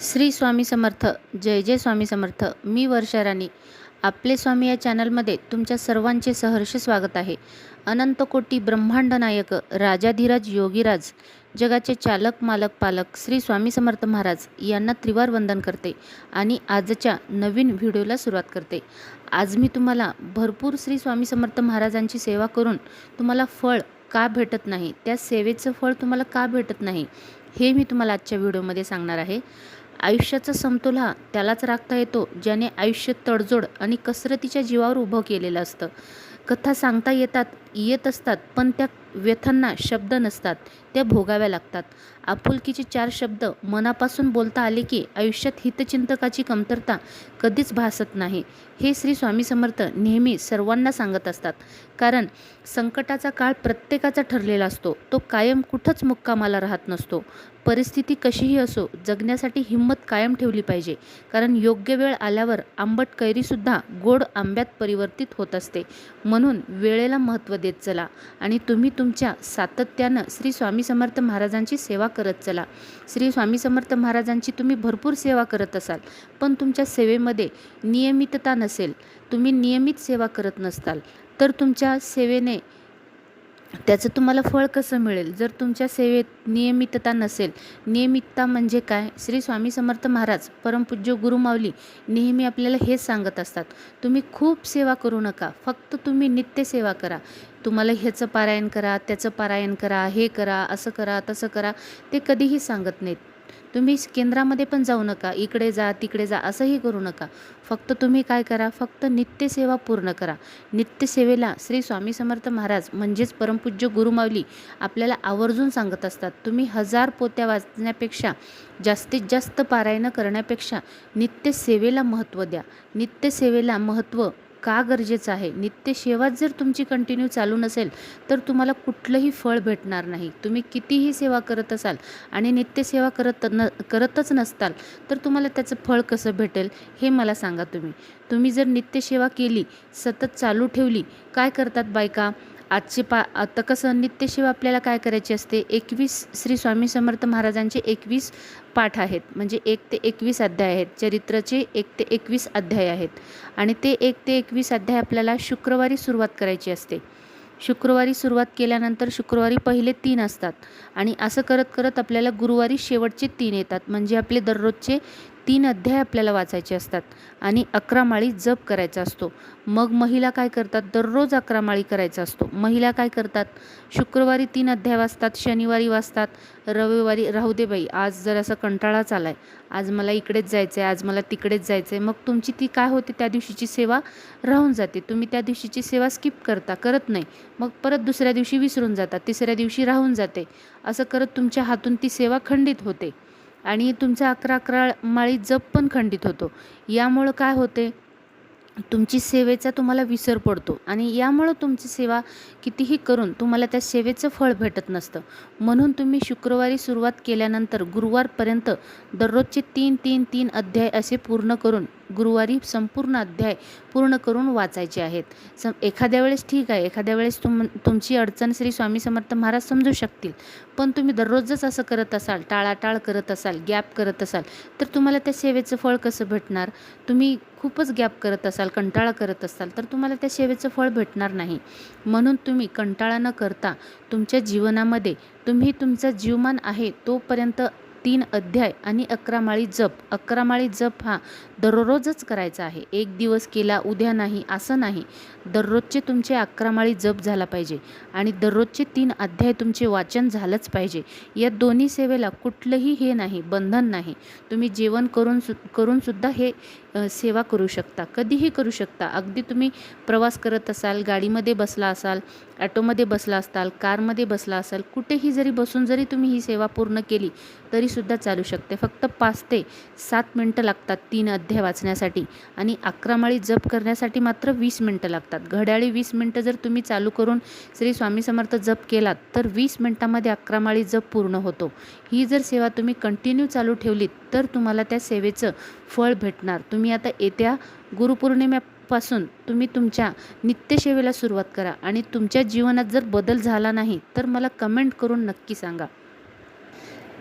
श्री स्वामी समर्थ जय जय स्वामी समर्थ मी वर्षा राणी. आपले स्वामी या चॅनलमध्ये तुमच्या सर्वांचे सहर्ष स्वागत आहे. अनंत कोटी ब्रह्मांड नायक राजाधिराज योगीराज जगाचे चालक मालक पालक श्री स्वामी समर्थ महाराज यांना त्रिवार वंदन करते आणि आजच्या नवीन व्हिडिओला सुरुवात करते. आज मी तुम्हाला भरपूर श्री स्वामी समर्थ महाराजांची सेवा करून तुम्हाला फळ का भेटत नाही त्या सेवेचं फळ तुम्हाला का भेटत नाही हे मी तुम्हाला आजच्या व्हिडिओमध्ये सांगणार आहे. आयुष्याचा समतोल हा त्यालाच राखता येतो ज्याने आयुष्य तडजोड आणि कसरतीच्या जीवावर उभं केलेलं असतं. कथा सांगता येतात येत असतात पण त्या व्यथांना शब्द नसतात. त्या भोगाव्या लागतात. आपुलकीचे चार शब्द मनापासून बोलता आले की आयुष्यात हितचिंतकाची कमतरता कधीच भासत नाही. हे श्री स्वामी समर्थ नेहमी सर्वांना सांगत असतात. कारण संकटाचा काळ प्रत्येकाचा ठरलेला असतो. तो कायम कुठंच मुक्कामाला राहत नसतो. परिस्थिती कशीही असो जगण्यासाठी हिंमत कायम ठेवली पाहिजे. कारण योग्य वेळ आल्यावर आंबट कैरीसुद्धा गोड आंब्यात परिवर्तित होत असते. म्हणून वेळेला महत्त्व देत चला. आणि तुम्ही तुमच्या सातत्यानं श्री स्वामी समर्थ महाराजांची सेवा करत चला. श्री स्वामी समर्थ महाराजांची तुम्ही भरपूर सेवा करत असाल पण तुमच्या सेवेमध्ये नियमितता नसेल. तुम्ही नियमित सेवा करत नसताल. तर तुमच्या सेवेने त्याचं तुम्हाला फळ कसं मिळेल? जर तुमच्या सेवेत नियमितता नसेल नियमितता म्हणजे काय? श्री स्वामी समर्थ महाराज परमपूज्य गुरुमाऊली नेहमी आपल्याला हेच सांगत असतात. तुम्ही खूप सेवा करू नका. फक्त तुम्ही नित्य सेवा करा. तुम्हाला ह्याचं पारायण करा त्याचं पारायण करा हे करा असं करा तसं करा ते कधीही सांगत नाहीत. तुम्ही केंद्रामध्ये पण जाऊ नका इकडे जा तिकडे जा असंही करू नका. फक्त तुम्ही काय करा फक्त नित्यसेवा पूर्ण करा. नित्यसेवेला श्री स्वामी समर्थ महाराज म्हणजेच परमपूज्य गुरुमावली आपल्याला आवर्जून सांगत असतात तुम्ही हजार पोत्या वाचण्यापेक्षा जास्तीत जास्त पारायणं करण्यापेक्षा नित्यसेवेला महत्त्व द्या. नित्यसेवेला महत्त्व का गरजेचं आहे? नित्यसेवाच जर तुमची कंटिन्यू चालू नसेल तर तुम्हाला कुठलंही फळ भेटणार नाही. तुम्ही कितीही सेवा करत असाल आणि नित्यसेवा करत न करतच नसताल तर तुम्हाला त्याचं फळ कसं भेटेल हे मला सांगा तुम्ही. तुम्ही जर नित्यसेवा केली सतत चालू ठेवली काय करतात बायका? आजचे पा आता कसं नित्यसेवा आपल्याला काय करायची असते? एकवीस श्री स्वामी समर्थ महाराजांचे एकवीस पाठ आहेत. म्हणजे एक ते एकवीस अध्याय आहेत. चरित्राचे एक ते एकवीस अध्याय आहेत. आणि ते एक ते एकवीस अध्याय आपल्याला शुक्रवारी सुरुवात करायची असते. शुक्रवारी सुरुवात केल्यानंतर शुक्रवारी पहिले तीन असतात. आणि असं करत करत आपल्याला गुरुवारी शेवटचे तीन येतात. म्हणजे आपले दररोजचे तीन अध्याय आपल्याला वाचायचे असतात आणि अकरा माळी जप करायचा असतो. मग महिला काय करतात? दररोज अकरा माळी करायचा असतो. महिला काय करतात? शुक्रवारी तीन अध्याय वाचतात शनिवारी वाचतात रविवारी राहू दे बाई आज जर असं कंटाळाच आलाय आज मला इकडेच जायचं आहे आज मला तिकडेच जायचं आहे मग तुमची ती काय होते? त्या दिवशीची सेवा राहून जाते. तुम्ही त्या दिवशीची सेवा स्किप करता करत नाही. मग परत दुसऱ्या दिवशी विसरून जाता तिसऱ्या दिवशी राहून जाते. असं करत तुमच्या हातून ती सेवा खंडित होते. आणि तुमचा अकरा अकरा माळी जप पण खंडित होतो. यामुळं काय होते? तुमची सेवेचा तुम्हाला विसर पडतो आणि यामुळं तुमची सेवा कितीही करून तुम्हाला त्या सेवेचं फळ भेटत नसतं. म्हणून तुम्ही शुक्रवारी सुरुवात केल्यानंतर गुरुवारपर्यंत दररोजचे तीन तीन तीन अध्याय असे पूर्ण करून गुरुवारी संपूर्ण अध्याय पूर्ण करून वाचायचे आहेत. सम एखाद्या वेळेस ठीक आहे एखाद्या वेळेस तुम तुमची अडचण श्री स्वामी समर्थ महाराज समजू शकतील. पण तुम्ही दररोजच असं करत असाल टाळाटाळ करत असाल गॅप करत असाल तर तुम्हाला त्या सेवेचं फळ कसं भेटणार? तुम्ही खूपच गॅप करत असाल कंटाळा करत असाल तर तुम्हाला त्या सेवेचं फळ भेटणार नाही. म्हणून तुम्ही कंटाळा न करता तुमच्या जीवनामध्ये तुम्ही तुमचा जीवमान आहे तोपर्यंत तीन अध्याय आणि अकरा माळी जप. अकरा माळी जप हा दररोजच करायचा आहे. एक दिवस केला उद्या नाही असं नाही. दररोजचे तुमचे अकरा माळी जप झाला पाहिजे आणि दररोजचे तीन अध्याय तुमचे वाचन झालंच पाहिजे. या दोन्ही सेवेला कुठलंही हे नाही बंधन नाही. तुम्ही जेवण करून सु करूनसुद्धा हे सेवा करू शकता. कधीही करू शकता. अगदी तुम्ही प्रवास करत असाल गाडीमध्ये बसला असाल ॲटोमध्ये बसला असाल कारमध्ये बसला असाल कुठेही जरी बसून जरी तुम्ही ही सेवा पूर्ण केली तरी सुद्धा चालू शकते. फक्त पाच ते सात मिनटं लागतात तीन अध्याय वाचण्यासाठी आणि अकरा माळी जप करण्यासाठी मात्र वीस मिनटं लागतात. घड्याळी वीस मिनटं जर तुम्ही चालू करून श्री स्वामी समर्थ जप केलात तर वीस मिनटामध्ये अकरा माळी जप पूर्ण होतो. ही जर सेवा तुम्ही कंटिन्यू चालू ठेवलीत तर तुम्हाला त्या सेवेचं फळ भेटणार. तुम्ही आता येत्या गुरुपौर्णिमेपासून तुम्ही तुमच्या नित्यसेवेला सुरुवात करा आणि तुमच्या जीवनात जर बदल झाला नाही तर मला कमेंट करून नक्की सांगा.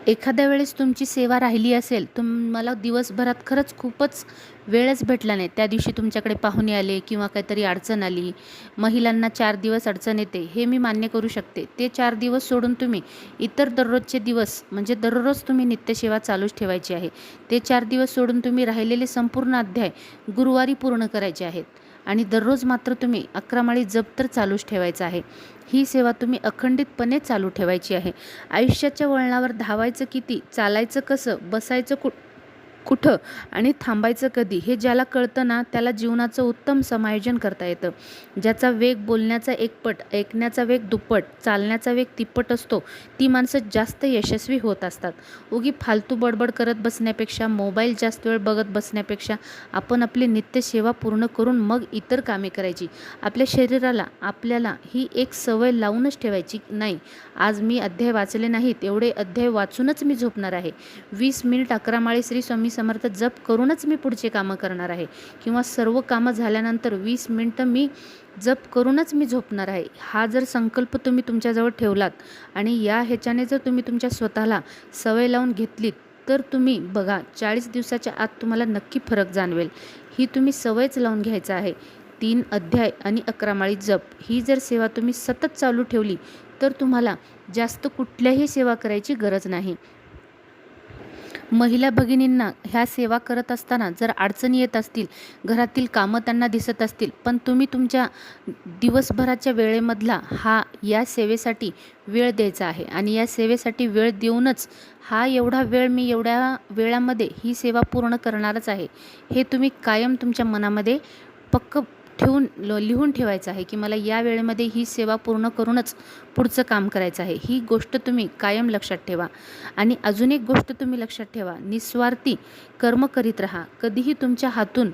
एखाद्या वेळेस तुमची सेवा राहिली असेल तुम्हाला दिवसभरात खरंच खूपच वेळच भेटला नाही. त्या दिवशी तुमच्याकडे पाहुणे आले किंवा काहीतरी अडचण आली महिलांना चार दिवस अडचण येते हे मी मान्य करू शकते. ते चार दिवस सोडून तुम्ही इतर दररोजचे दिवस म्हणजे दररोज तुम्ही नित्यसेवा चालूच ठेवायची आहे. ते चार दिवस सोडून तुम्ही राहिलेले संपूर्ण अध्याय गुरुवारी पूर्ण करायचे आहेत. आणि दररोज मात्र तुम्ही अकरा माळी जप तर चालूच ठेवायचं आहे. ही सेवा तुम्ही अखंडितपणे चालू ठेवायची आहे. आयुष्याच्या वळणावर धावायचं किती चालायचं कसं बसायचं कुठं कुठं आणि थांबायचं कधी? हे ज्याला कळतं ना त्याला जीवनाचं उत्तम समायोजन करता येतं. ज्याचा वेग बोलण्याचा एकपट ऐकण्याचा वेग दुप्पट चालण्याचा वेग तिप्पट असतो ती माणसं जास्त यशस्वी होत असतात. उगी फालतू बडबड करत बसण्यापेक्षा मोबाईल जास्त वेळ बघत बसण्यापेक्षा आपण आपली नित्यसेवा पूर्ण करून मग इतर कामे करायची. आपल्या शरीराला आपल्याला ही एक सवय लावूनच ठेवायची नाही. आज मी अध्याय वाचले नाहीत एवढे अध्याय वाचूनच मी झोपणार आहे. वीस मिनिट अकरा माळे श्री स्वामी समर्थ जप करूनच मी पुढचे कामं करणार आहे. किंवा सर्व कामं झाल्यानंतर वीस मिनटं मी जप करूनच मी झोपणार आहे. हा जर संकल्प तुम्ही तुमच्याजवळ ठेवलात आणि या ह्याच्याने जर तुम्ही तुमच्या स्वतःला सवय लावून घेतलीत तर तुम्ही बघा चाळीस दिवसाच्या आत तुम्हाला नक्की फरक जाणवेल. ही तुम्ही सवयच लावून घ्यायचं आहे. तीन अध्याय आणि अकरा माळी जप ही जर सेवा तुम्ही सतत चालू ठेवली तर तुम्हाला जास्त कुठल्याही सेवा करायची गरज नाही. महिला भगिनींना ह्या सेवा करत असताना जर अडचणी येत असतील घरातील कामं त्यांना दिसत असतील पण तुम्ही तुमच्या दिवसभराच्या वेळेमधला हा या सेवेसाठी वेळ द्यायचा आहे. आणि या सेवेसाठी वेळ देऊनच हा एवढा वेळ मी एवढ्या वेळामध्ये ही सेवा पूर्ण करणारच आहे. हे तुम्ही कायम तुमच्या मनामध्ये पक्क ठेवून ल लिहून ठेवायचं आहे की मला या वेळेमध्ये ही सेवा पूर्ण करूनच पुढचं काम करायचं आहे. ही गोष्ट तुम्ही कायम लक्षात ठेवा. आणि अजून एक गोष्ट तुम्ही लक्षात ठेवा. निस्वार्थी कर्म करीत राहा. कधीही तुमच्या हातून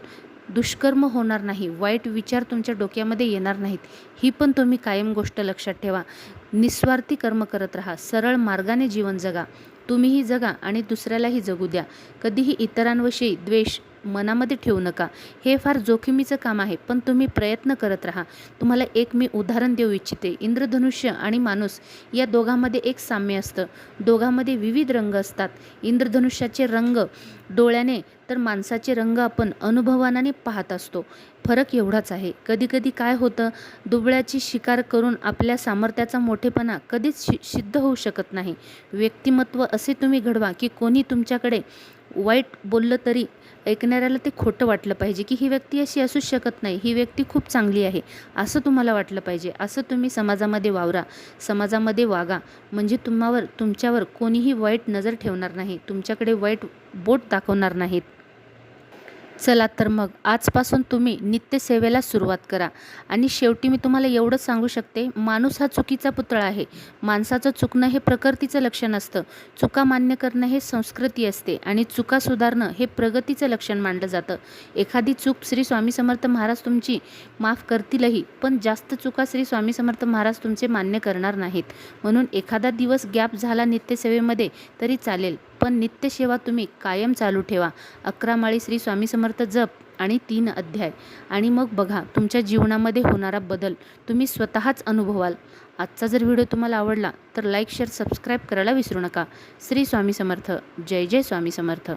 दुष्कर्म होणार नाही. वाईट विचार तुमच्या डोक्यामध्ये येणार नाहीत. ही पण तुम्ही कायम गोष्ट लक्षात ठेवा. निस्वार्थी कर्म करत राहा. सरळ मार्गाने जीवन जगा. तुम्हीही जगा आणि दुसऱ्यालाही जगू द्या. कधीही इतरांविषयी द्वेष मनामध्ये ठेवू नका. हे फार जोखमीचं काम आहे पण तुम्ही प्रयत्न करत राहा. तुम्हाला एक मी उदाहरण देऊ इच्छिते. इंद्रधनुष्य आणि माणूस या दोघांमध्ये एक साम्य असतं. दोघांमध्ये विविध रंग असतात. इंद्रधनुष्याचे रंग डोळ्याने तर माणसाचे रंग आपण अनुभवानाने पाहत असतो. फरक एवढाच आहे. कधीकधी काय होतं? दुबळ्याची शिकार करून आपल्या सामर्थ्याचा मोठेपणा कधीच शि सिद्ध होऊ शकत नाही. व्यक्तिमत्व असे तुम्ही घडवा की कोणी तुमच्याकडे वाईट बोललं तरी ऐकणाऱ्याला ते खोटं वाटलं पाहिजे की ही व्यक्ती अशी असूच शकत नाही ही व्यक्ती खूप चांगली आहे असं तुम्हाला वाटलं पाहिजे. असं तुम्ही समाजामध्ये वावरा. समाजामध्ये वागा. म्हणजे तुम्हावर तुमच्यावर कोणीही वाईट नजर ठेवणार नाही. तुमच्याकडे वाईट बोट दाखवणार नाहीत. चला तर मग आजपासून तुम्ही नित्यसेवेला सुरुवात करा. आणि शेवटी मी तुम्हाला एवढंच सांगू शकते माणूस हा चुकीचा पुतळा आहे. माणसाचं चुकणं हे प्रकृतीचं लक्षण असतं. चुका मान्य करणं हे संस्कृती असते आणि चुका सुधारणं हे प्रगतीचं लक्षण मानलं जातं. एखादी चूक श्री स्वामी समर्थ महाराज तुमची माफ करतीलही पण जास्त चुका श्री स्वामी समर्थ महाराज तुमचे मान्य करणार नाहीत. म्हणून एखादा दिवस गॅप झाला नित्यसेवेमध्ये तरी चालेल. पण नित्यसेवा तुम्ही कायम चालू ठेवा. अकरा माळी श्री स्वामी समर्थ जप आणि तीन अध्याय. आणि मग बघा तुमच्या जीवनामध्ये होणारा बदल तुम्ही स्वतःच अनुभवाल. आजचा जर व्हिडिओ तुम्हाला आवडला तर लाईक शेअर सबस्क्राईब करायला विसरू नका. श्री स्वामी समर्थ. जय जय स्वामी समर्थ.